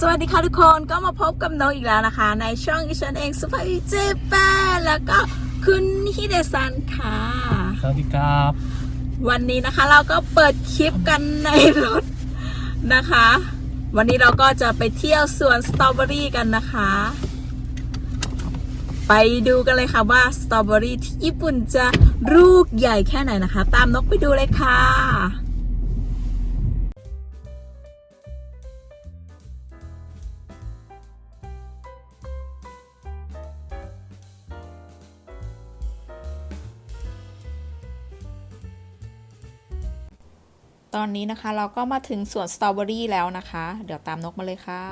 สวัสดีค่ะทุกคนก็มาพบกับน้องอีกแล้วนะคะ ในช่องอีฉันเองสุภาพเจแปนแล้วก็คุณฮิเดซันค่ะสวัสดีครับ วันนี้นะคะเราก็เปิดคลิปกันในรถนะคะ วันนี้เราก็จะไปเที่ยวสวนสตรอเบอรี่กันนะคะ ไปดูกันเลยค่ะว่าสตรอเบอรี่ที่ญี่ปุ่นจะลูกใหญ่แค่ไหนนะคะ ตามนกไปดูเลยค่ะ ตอนนี้นะคะ เราก็มาถึงสวนสตรอเบอรี่แล้วนะคะ เดี๋ยวตามนกมาเลยค่ะ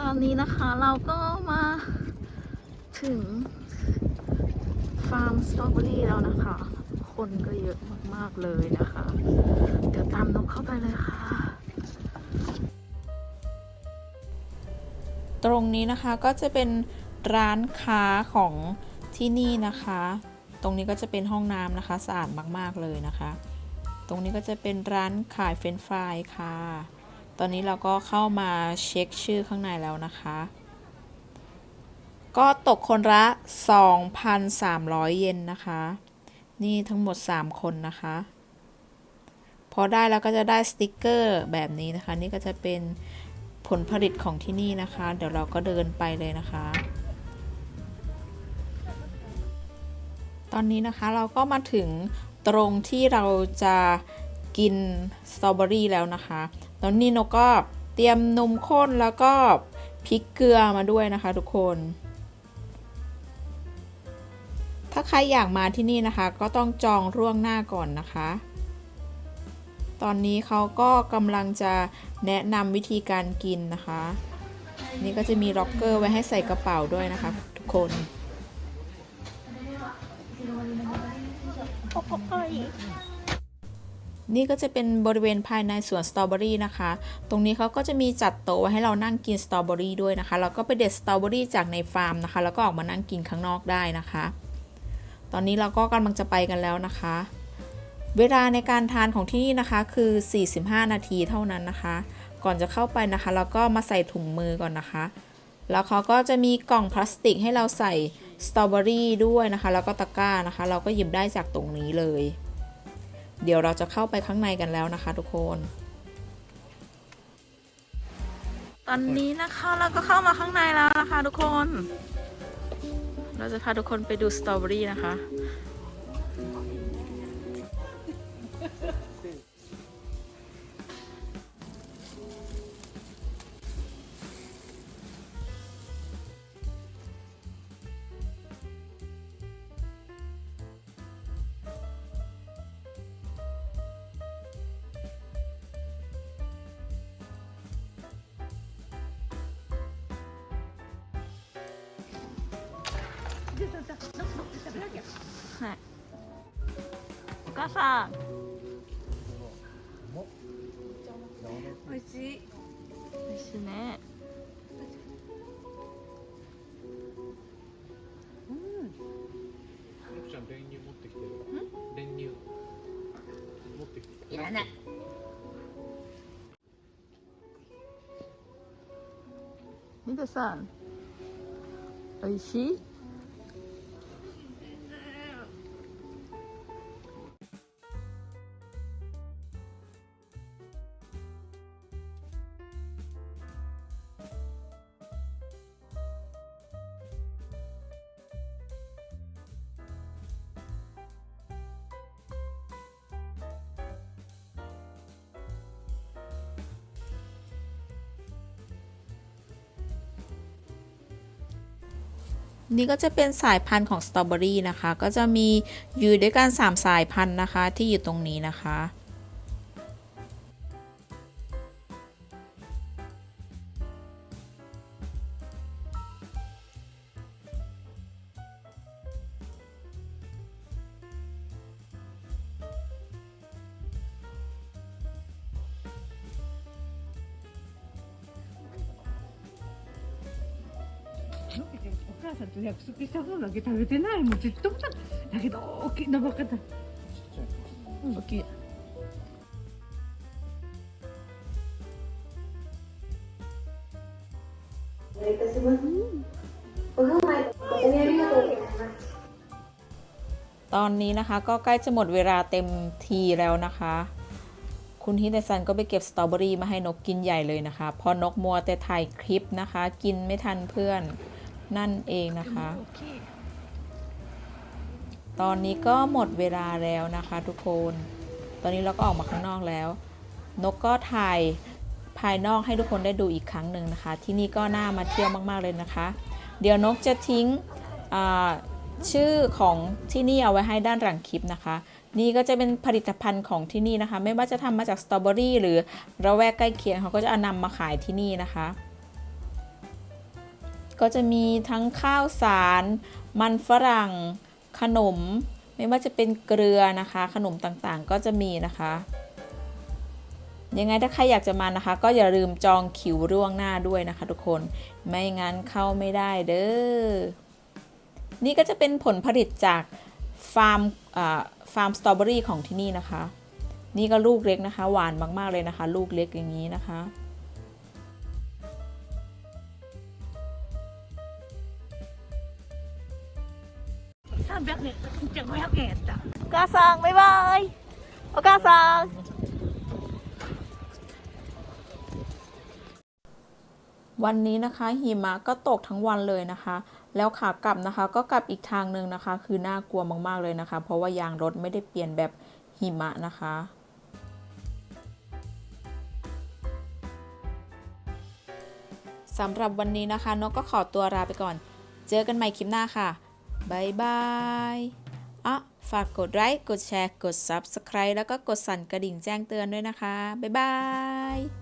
ตอนนี้นะคะเราก็มาถึงฟาร์มสตรอเบอรี่แล้วนะคะ คนก็เยอะมากๆเลยนะคะ เดี๋ยวตามนกเข้าไปเลยค่ะ ตรงนี้นะคะก็จะเป็นร้านค้าของที่นี่นะคะ ตรงนี้ก็จะเป็นห้องน้ำนะคะสะอาดมาก ๆ เลยนะคะ ตรงนี้ก็จะเป็นร้านขายเฟรนฟรายค่ะ ตอนนี้เราก็เข้ามาเช็คชื่อข้างในแล้วนะคะ ก็ตกคนละ 2,300 เยนนะคะ นี่ทั้งหมด 3 คนนะคะ พอได้แล้วก็จะได้สติกเกอร์แบบนี้นะคะ นี่ก็จะเป็นผลผลิตของที่นี่นะคะ เดี๋ยวเราก็เดินไปเลยนะคะ ตอนนี้นะคะเราก็มาถึงตรงที่เราจะกินสตรอเบอรี่แล้วนะคะ ตอนนี้นกก็เตรียมนมข้นแล้วก็พริกเกลือมาด้วยนะคะทุกคน ถ้าใครอยากมาที่นี่นะคะ ก็ต้องจองร่วงหน้าก่อนนะคะ ตอนนี้เขาก็กำลังจะแนะนำวิธีการกินนะคะ นี่ก็จะมีล็อกเกอร์ไว้ให้ใส่กระเป๋าด้วยนะคะทุกคน นี่ก็จะเป็นบริเวณภายในสวนสตรอเบอรี่นะคะ ตรงนี้เขาก็จะมีจัดโต๊ะไว้ให้เรานั่งกินสตรอเบอรี่ด้วยนะคะแล้วก็ไปเด็ดสตรอเบอรี่จากในฟาร์มนะคะ แล้วก็ออกมานั่งกินข้างนอกได้นะคะ ตอนนี้เราก็กำลังจะไปกันแล้วนะคะ เวลาในการทานของที่นี่นะคะคือ 45 นาทีเท่านั้นนะคะ ก่อนจะเข้าไปนะคะ เราก็มาใส่ถุงมือก่อนนะคะ แล้วเขาก็จะมีกล่องพลาสติกให้เราใส่สตรอเบอรี่ด้วยนะคะ แล้วก็ตะกร้านะคะ เราก็หยิบได้จากตรงนี้เลย เดี๋ยวเราจะเข้าไปข้างในกันแล้วนะคะ ทุกคน ตอนนี้นะคะเราก็เข้ามาข้างในแล้วนะคะ ทุกคน เราจะพาทุกคนไปดูสตรอเบอรี่นะคะ はい。お母さん。美味しい。美味しいね。よくちゃん練乳持ってきてる練乳持ってきていらない。みどさん。美味しい？ นี่ก็จะเป็นสายพันธุ์ของสตรอเบอรี่นะคะ ก็จะมีอยู่ด้วยกัน 3 สายพันธุ์นะคะ ที่อยู่ตรงนี้นะคะ 母さんと約束した分だけ食べてないもうちっともだけど大きなバカだ大きい。ตอนนี้นะคะก็ใกล้จะหมดเวลาเต็มทีแล้วนะคะ คุณฮิเดซันก็ไปเก็บสตรอเบอรี่มาให้นกกินใหญ่เลยนะคะ พอนกมัวแต่ถ่ายคลิปนะคะ กินไม่ทันเพื่อน นั่นเองนะคะ ตอนนี้ก็หมดเวลาแล้วนะคะทุกคน ตอนนี้เราก็ออกมาข้างนอกแล้ว นกก็ถ่ายภายนอกให้ทุกคนได้ดูอีกครั้งหนึ่งนะคะ ที่นี่ก็น่ามาเที่ยวมาก ๆ เลยนะคะ เดี๋ยวนกจะทิ้งอ่าชื่อของที่นี่เอาไว้ให้ด้านหลังคลิปนะคะ นี่ก็จะเป็นผลิตภัณฑ์ของที่นี่นะคะ ไม่ว่าจะทำมาจากสตรอเบอรี่หรือระแวกใกล้เคียงเขาก็จะเอานำมาขายที่นี่นะคะ ก็จะมีทั้งข้าวสาร มันฝรั่ง ขนม ไม่ว่าจะเป็นเกลือนะคะ ขนมต่างๆ ก็จะมีนะคะ ยังไงถ้าใครอยากจะมานะคะ ก็อย่าลืมจองคิวร่วงหน้าด้วยนะคะ ทุกคน ไม่งั้นเข้าไม่ได้เด้อ นี่ก็จะเป็นผลผลิตจากฟาร์มฟาร์มสตรอเบอรี่ของที่นี่นะคะ นี่ก็ลูกเล็กนะคะ หวานมากๆเลยนะคะ ลูกเล็กอย่างนี้นะคะ 300 meter. Kasang, bye-bye. O Kasang. วันนี้นะคะหิมะก็ตกทั้งวันเลยนะคะ แล้วขากลับนะคะ ก็กลับอีกทางหนึ่งนะคะ คือน่ากลัวมากๆเลยนะคะ เพราะว่ายางรถไม่ได้เปลี่ยนแบบหิมะนะคะสำหรับวันนี้นะคะนกก็ขอตัวลาไปก่อน เจอกันใหม่คลิปหน้าค่ะ บายบายอะฝากกดไลค์ กดแชร์ กด Subscribe แล้วก็กดสั่นกระดิ่งแจ้งเตือนด้วยนะคะ บ๊ายบาย